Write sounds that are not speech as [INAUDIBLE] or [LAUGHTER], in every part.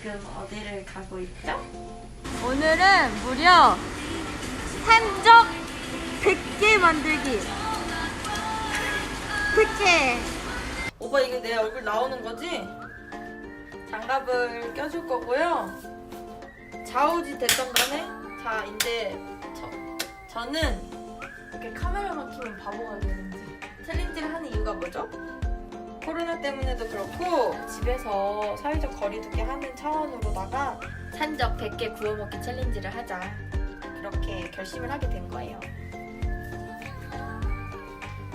지금 어디를 가고 있죠? 오늘은 무려 산적 100개 만들기 100개 오빠 이게 내 얼굴 나오는 거지? 장갑을 껴줄 거고요. 좌우지 됐던 간에 자 이제 저, 저는 이렇게 카메라만 키면 바보가 되는지 챌린지를 하는 이유가 뭐죠? 코로나 때문에도 그렇고 집에서 사회적 거리두기 하는 차원으로다가 산적 100개 구워 먹기 챌린지를 하자 그렇게 결심을 하게 된 거예요.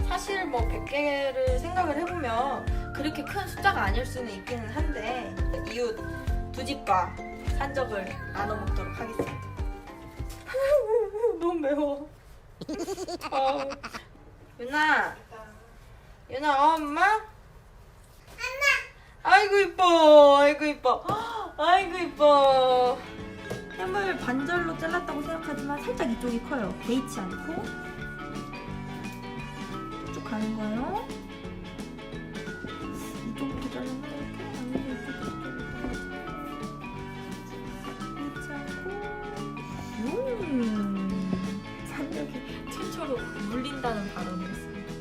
사실 뭐 100개를 생각을 해보면 그렇게 큰 숫자가 아닐 수는 있기는 한데 이웃 두 집과 산적을 나눠 먹도록 하겠습니다. [LAUGHS] 너무 매워. 아. 유나, 유나 어, 엄마? 엄마. 아이고 이뻐, 아이고 이뻐, 아이고 이뻐. 햄을 반절로 잘랐다고 생각하지만 살짝 이쪽이 커요. 개의치 않고. 쭉 가는 거예요. 이쪽부터 자르면 이렇게 아니면 이쪽부터 이렇게 음 산적이 최초로 물린다는 발언을 했습니다.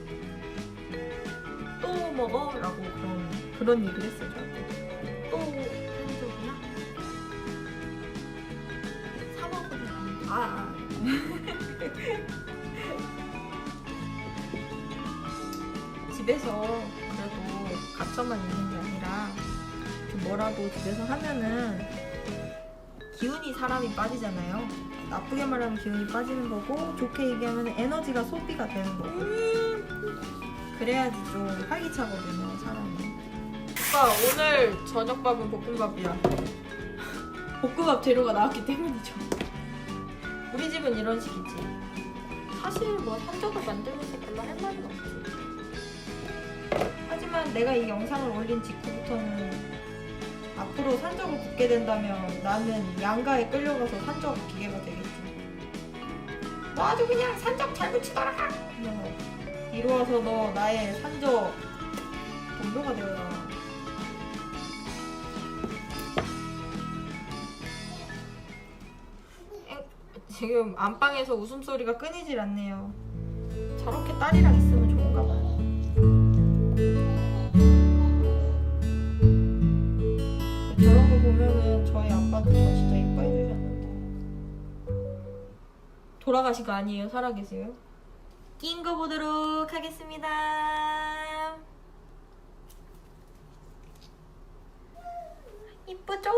또 먹어 라고 그런 그런 얘기를 했어요 아. 아. [LAUGHS] 집에서 그래도 갇혀만 있는 게 아니라 좀 뭐라도 집에서 하면은 기운이 사람이 빠지잖아요. 나쁘게 말하면 기운이 빠지는 거고 좋게 얘기하면 에너지가 소비가 되는 거고 그래야지 좀 활기차거든요 사람이. 오빠 오늘 저녁밥은 볶음밥이야. 볶음밥 재료가 나왔기 때문이죠. 우리 집은 이런 식이지. 사실 뭐 산적을 만들면서 별로 할 말은 없지. 하지만 내가 이 영상을 올린 직후부터는 앞으로 산적을 굽게 된다면 나는 양가에 끌려가서 산적 기계가 되겠지. 너 아주 그냥 산적 잘 붙이더라. 이러면서 이리 와서 너 나의 산적 동료가 되어라. 지금 안방에서 웃음소리가 끊이질 않네요. 저렇게 딸이랑 있으면 좋은가 봐요. 저런 거 보면은 저희 아빠도 저 진짜 이뻐해 주셨는데 돌아가신 거 아니에요? 살아계세요? 낀 거 보도록 하겠습니다 이쁘죠?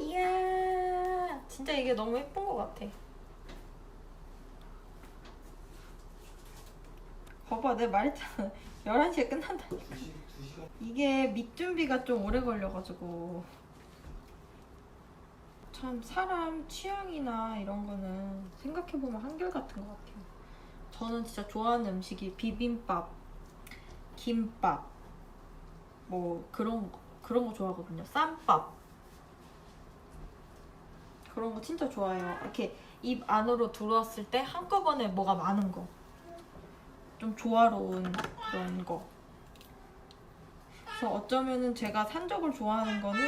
이야 진짜 이게 너무 것 같아. 봐봐 내가 말했잖아. [LAUGHS] 11시에 끝난다니까. 이게 밑 준비가 좀 오래 걸려가지고. 참 사람 취향이나 이런 거는 생각해보면 한결같은 것 같아요. 저는 진짜 좋아하는 음식이 비빔밥, 김밥, 뭐 그런 거, 그런 거 좋아하거든요. 쌈밥 그런 거 진짜 좋아해요. 이렇게 입 안으로 들어왔을 때 한꺼번에 뭐가 많은 거. 좀 조화로운 그런 거. 그래서 어쩌면은 제가 산적을 좋아하는 거는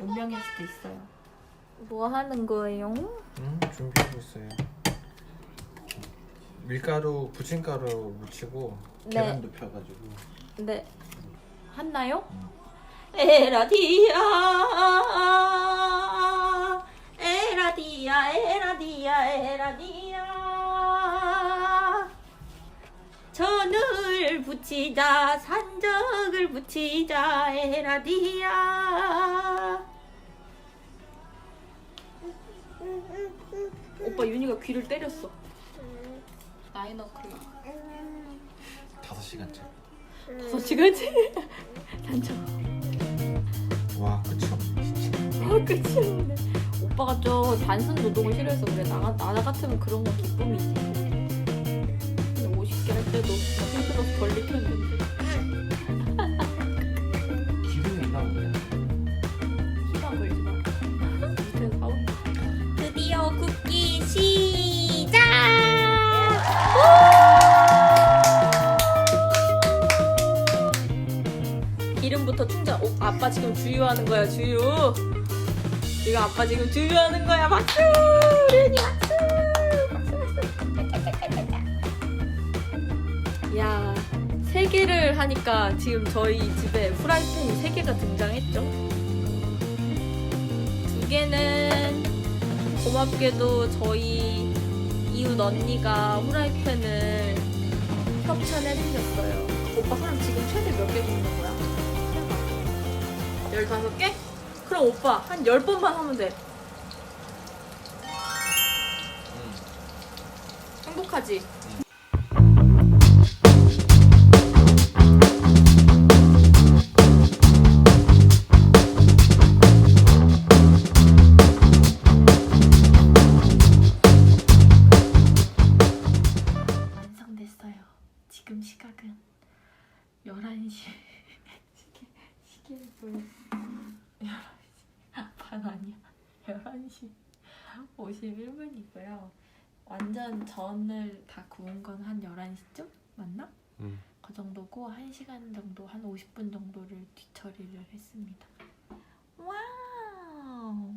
운명일 수도 있어요. 뭐 하는 거예요? 음, 준비하고 있어요. 밀가루, 부침가루 묻히고 네. 계란도 펴가지고 네 했나요? 에라디아, 에라디아, 에라디아, 에라디아. 전을 붙이자 산적을 붙이자 에라디아. 오빠 윤희가 귀를 때렸어. 나이너 클락 5시간째. 다섯 시간째? 산적 [LAUGHS] 와, 끝이 끝이 없네 오빠가 좀 단순 노동을 싫어해서 그래. 나, 나 같으면 그런 거 기쁨이지. 근데 50개 할 때도 힘들어서 걸리 기름부터 충전 오, 아 아빠 지금 주유하는 거야 주유. 이거 아빠 지금 주유하는 거야 박수. 리은이 박수. 박수. 야. 세 개를 하니까 지금 저희 집에 후라이팬이 세 개가 등장했죠. 두 개는 고맙게도 저희 이웃 언니가 후라이팬을 협찬해 주셨어요. 오빠 그럼 지금 최대 몇 개 굽는 거야? 열다섯 개? 그럼 오빠 한열 번만 하면 돼. 행복하지? 시계를 보여. 11시. 반 아니야. 11시 51분이고요. 완전 전을 다 구운 건 한 11시쯤? 맞나? 응. 그 정도고 1시간 정도, 한 50분 정도를 뒤처리를 했습니다. 와우!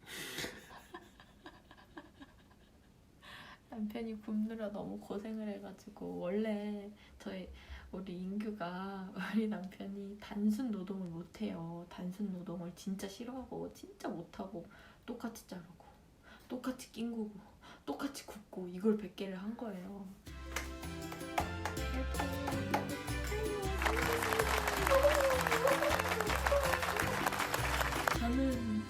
[LAUGHS] 남편이 굽느라 너무 고생을 해가지고 원래 저희 우리 인규가 [LAUGHS] 우리 남편이 단순 노동을 못해요. 단순 노동을 진짜 싫어하고 진짜 못하고 똑같이 자르고 똑같이 낑구고 똑같이 굽고 이걸 100개를 한 거예요. 저는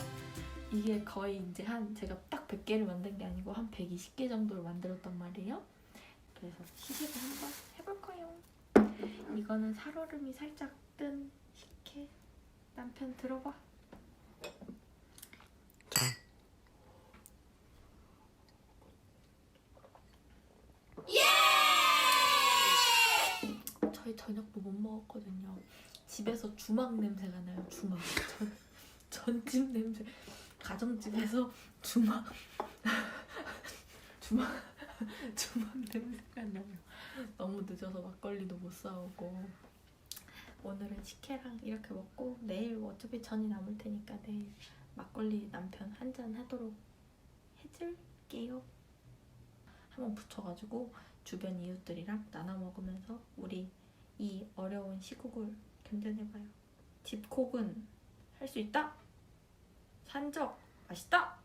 이게 거의 이제 한 제가 딱 100개를 만든 게 아니고 한 120개 정도를 만들었단 말이에요. 그래서 시식을 한번 해볼 거예요. 이거는 살얼음이 살짝 뜬 식혜. 남편 들어봐. 자. 저희 저녁도 못 먹었거든요. 집에서 주막 냄새가 나요. 주막. 전, [LAUGHS] 전집 냄새. 가정집에서 주막. [LAUGHS] 주막. 주막 냄새가 나요. 너무 늦어서 막걸리도 못 사오고. 오늘은 식혜랑 이렇게 먹고 내일 뭐 어차피 전이 남을 테니까 내일 막걸리 남편 한 잔 하도록 해줄게요. 한번 붙여가지고 주변 이웃들이랑 나눠 먹으면서 우리 이 어려운 시국을 견뎌내봐요. 집콕은 할 수 있다. 산적 맛있다.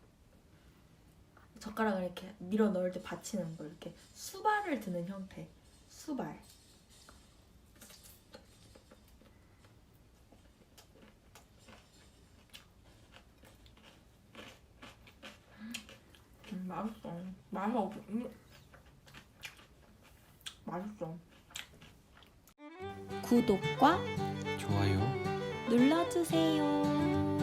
젓가락을 이렇게 밀어 넣을 때 받치는 거 이렇게 수발을 드는 형태. 수발. 음, 맛있어. 맛이 없. 음. 맛있어. 구독과 좋아요. 눌러주세요.